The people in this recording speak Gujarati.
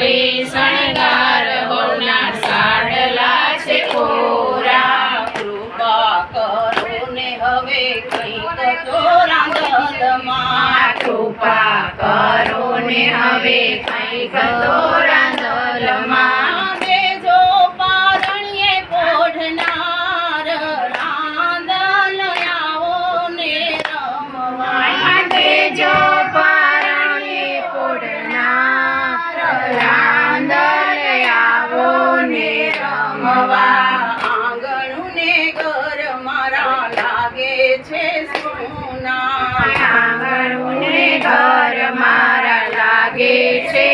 ધોળી સાડલા છે કોરા. કૃપા કરો ને હવે કંઈક થોરા ગલમાં કૃપા કરો હવે કંઈક થોરા છે સોના. આંગણું ઘર મારા લાગે છે.